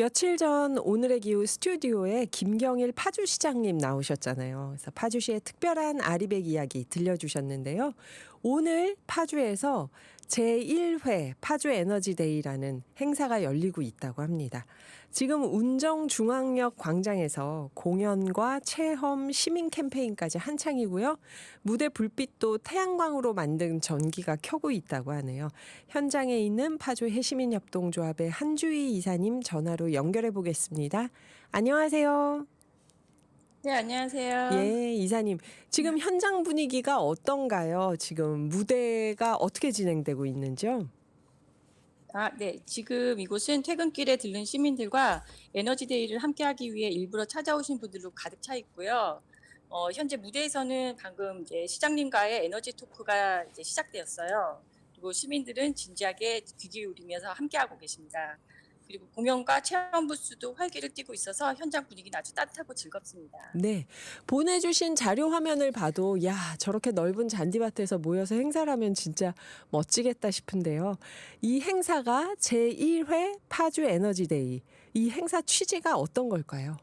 며칠 전 오늘의 기후 스튜디오에 김경일 파주시장님 나오셨잖아요. 그래서 파주시의 특별한 아리백 이야기 들려주셨는데요. 오늘 파주에서 제1회 파주 에너지데이라는 행사가 열리고 있다고 합니다. 지금 운정중앙역 광장에서 공연과 체험, 시민 캠페인까지 한창이고요. 무대 불빛도 태양광으로 만든 전기가 켜고 있다고 하네요. 현장에 있는 파주 해시민협동조합의 한주희 이사님 전화로 연결해 보겠습니다. 안녕하세요. 네, 안녕하세요. 예, 이사님. 지금 현장 분위기가 어떤가요? 지금 무대가 어떻게 진행되고 있는지요? 아, 네. 지금 이곳은 퇴근길에 들른 시민들과 에너지 데이를 함께하기 위해 일부러 찾아오신 분들로 가득 차 있고요. 어, 현재 무대에서는 방금 이제 시장님과의 에너지 토크가 이제 시작되었어요. 그리고 시민들은 진지하게 귀 기울이면서 함께하고 계십니다. 그리고 공연과 체험 부스도 활기를 띠고 있어서 현장 분위기는 아주 따뜻하고 즐겁습니다. 네. 보내주신 자료 화면을 봐도, 야, 저렇게 넓은 잔디밭에서 모여서 행사를 하면 진짜 멋지겠다 싶은데요. 이 행사가 제1회 파주 에너지데이. 이 행사 취지가 어떤 걸까요?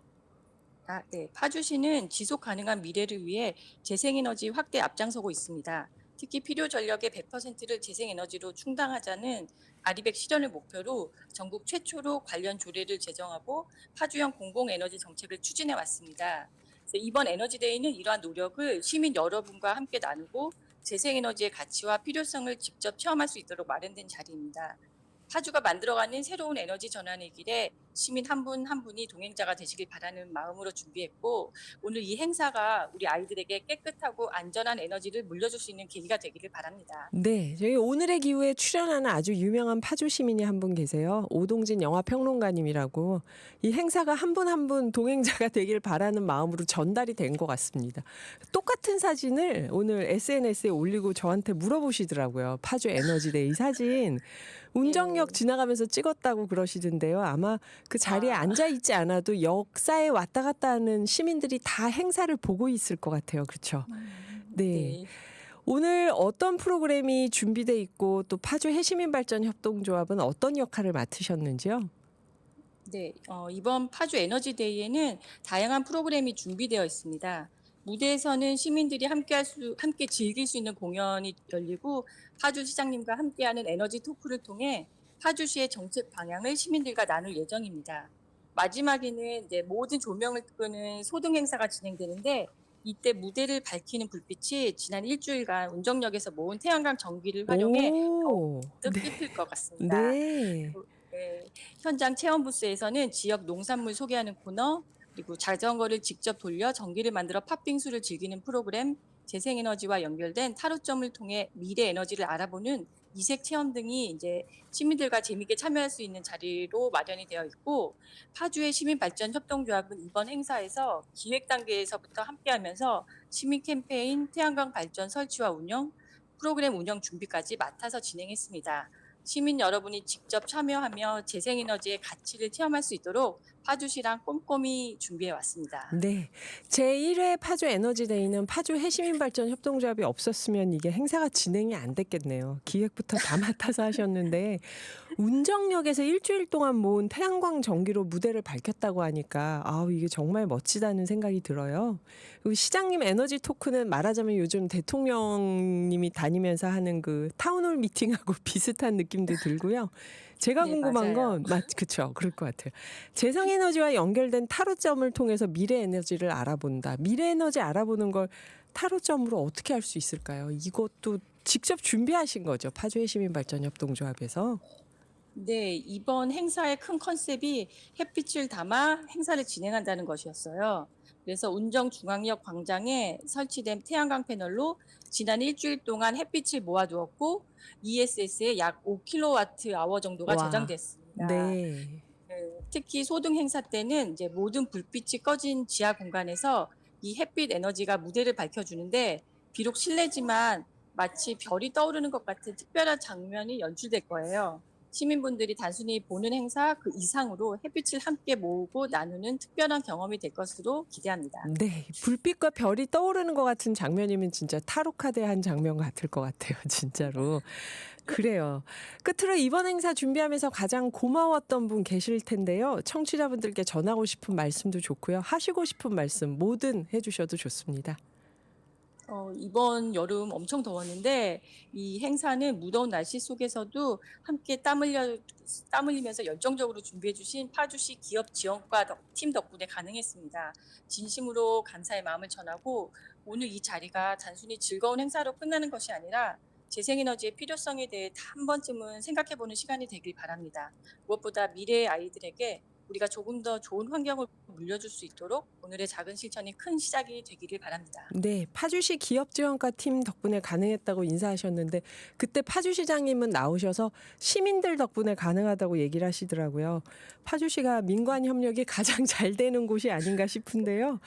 아, 네. 파주시는 지속 가능한 미래를 위해 재생에너지 확대 앞장서고 있습니다. 특히 필요 전력의 100%를 재생에너지로 충당하자는 아리백 실현을 목표로 전국 최초로 관련 조례를 제정하고 파주형 공공에너지 정책을 추진해 왔습니다. 이번 에너지데이는 이러한 노력을 시민 여러분과 함께 나누고 재생에너지의 가치와 필요성을 직접 체험할 수 있도록 마련된 자리입니다. 파주가 만들어가는 새로운 에너지 전환의 길에 시민 한분한 분이 동행자가 되시길 바라는 마음으로 준비했고 오늘 이 행사가 우리 아이들에게 깨끗하고 안전한 에너지를 물려줄 수 있는 계기가 되기를 바랍니다. 네, 저희 오늘의 기후에 출연하는 아주 유명한 파주 시민이 한 분 계세요. 오동진 영화 평론가님이라고 이 행사가 한 분 한 분 동행자가 되길 바라는 마음으로 전달이 된 것 같습니다. 똑같은 사진을 오늘 SNS에 올리고 저한테 물어보시더라고요. 파주 에너지데이 사진 운정역 지나가면서 찍었다고 그러시던데요. 아마 그 자리에 아. 앉아 있지 않아도 역사에 왔다 갔다 하는 시민들이 다 행사를 보고 있을 것 같아요. 그렇죠? 네. 오늘 어떤 프로그램이 준비돼 있고 또 파주 해시민 발전 협동조합은 어떤 역할을 맡으셨는지요? 네, 어, 이번 파주 에너지데이에는 다양한 프로그램이 준비되어 있습니다. 무대에서는 시민들이 함께 할 수, 함께 즐길 수 있는 공연이 열리고 파주 시장님과 함께하는 에너지 토크를 통해 파주시의 정책 방향을 시민들과 나눌 예정입니다. 마지막에는 이제 모든 조명을 끄는 소등 행사가 진행되는데 이때 무대를 밝히는 불빛이 지난 일주일간 운정역에서 모은 태양광 전기를 활용해 오, 뜻깊을 것 같습니다. 네. 네, 현장 체험 부스에서는 지역 농산물 소개하는 코너, 그리고 자전거를 직접 돌려 전기를 만들어 팥빙수를 즐기는 프로그램, 재생에너지와 연결된 타로점을 통해 미래 에너지를 알아보는 이색 체험 등이 이제 시민들과 재미있게 참여할 수 있는 자리로 마련이 되어 있고 파주의 시민발전협동조합은 이번 행사에서 기획 단계에서부터 함께하면서 시민 캠페인, 태양광 발전 설치와 운영, 프로그램 운영 준비까지 맡아서 진행했습니다. 시민 여러분이 직접 참여하며 재생에너지의 가치를 체험할 수 있도록 파주시랑 꼼꼼히 준비해 왔습니다. 네. 제1회 파주 에너지데이는 파주 해시민 발전 협동조합이 없었으면 이게 행사가 진행이 안 됐겠네요. 기획부터 다 맡아서 하셨는데 운정역에서 일주일 동안 모은 태양광 전기로 무대를 밝혔다고 하니까 아우 이게 정말 멋지다는 생각이 들어요. 그리고 시장님 에너지 토크는 말하자면 요즘 대통령님이 다니면서 하는 그 타운홀 미팅하고 비슷한 느낌도 들고요. 제가 네, 궁금한 맞아요. 건 맞, 그쵸. 그럴 것 같아요. 재생 에너지와 연결된 타로점을 통해서 미래 에너지를 알아본다. 미래 에너지 알아보는 걸 타로점으로 어떻게 할 수 있을까요? 이것도 직접 준비하신 거죠. 파주의 시민발전협동조합에서. 네, 이번 행사의 큰 컨셉이 햇빛을 담아 행사를 진행한다는 것이었어요. 그래서 운정중앙역 광장에 설치된 태양광 패널로 지난 일주일 동안 햇빛을 모아두었고 ESS에 약 5kWh 정도가 와. 저장됐습니다. 네. 네, 특히 소등 행사 때는 이제 모든 불빛이 꺼진 지하 공간에서 이 햇빛 에너지가 무대를 밝혀주는데 비록 실내지만 마치 별이 떠오르는 것 같은 특별한 장면이 연출될 거예요. 시민분들이 단순히 보는 행사 그 이상으로 햇빛을 함께 모으고 나누는 특별한 경험이 될 것으로 기대합니다. 네, 불빛과 별이 떠오르는 것 같은 장면이면 진짜 타로 카드 한 장면 같을 것 같아요, 진짜로. 그래요. 끝으로 이번 행사 준비하면서 가장 고마웠던 분 계실 텐데요. 청취자분들께 전하고 싶은 말씀도 좋고요. 하시고 싶은 말씀 뭐든 해주셔도 좋습니다. 어, 이번 여름 엄청 더웠는데 이 행사는 무더운 날씨 속에서도 함께 땀 흘려 땀 흘리면서 열정적으로 준비해 주신 파주시 기업 지원과 덕- 팀 덕분에 가능했습니다. 진심으로 감사의 마음을 전하고 오늘 이 자리가 단순히 즐거운 행사로 끝나는 것이 아니라 재생에너지의 필요성에 대해 한 번쯤은 생각해 보는 시간이 되길 바랍니다. 무엇보다 미래의 아이들에게 우리가 조금 더 좋은 환경을 물려줄 수 있도록 오늘의 작은 실천이 큰 시작이 되기를 바랍니다. 네, 파주시 기업지원과 팀 덕분에 가능했다고 인사하셨는데 그때 파주시장님은 나오셔서 시민들 덕분에 가능하다고 얘기를 하시더라고요. 파주시가 민관 협력이 가장 잘 되는 곳이 아닌가 싶은데요.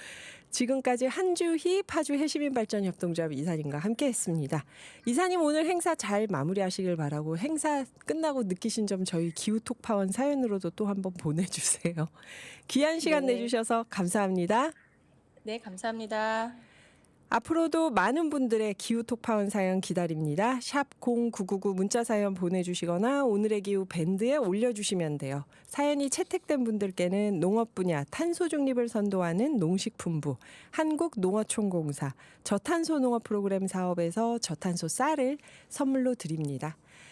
지금까지 한주희 파주 해시민발전협동조합 이사님과 함께했습니다. 이사님 오늘 행사 잘 마무리하시길 바라고 행사 끝나고 느끼신 점 저희 기후톡파원 사연으로도 또 한번 보내주세요. 귀한 시간 네. 내주셔서 감사합니다. 네, 감사합니다. 앞으로도 많은 분들의 기후 톡파원 사연 기다립니다. 샵 0999 문자 사연 보내주시거나 오늘의 기후 밴드에 올려주시면 돼요. 사연이 채택된 분들께는 농업 분야 탄소 중립을 선도하는 농식품부, 한국농어총공사 저탄소 농업 프로그램 사업에서 저탄소 쌀을 선물로 드립니다.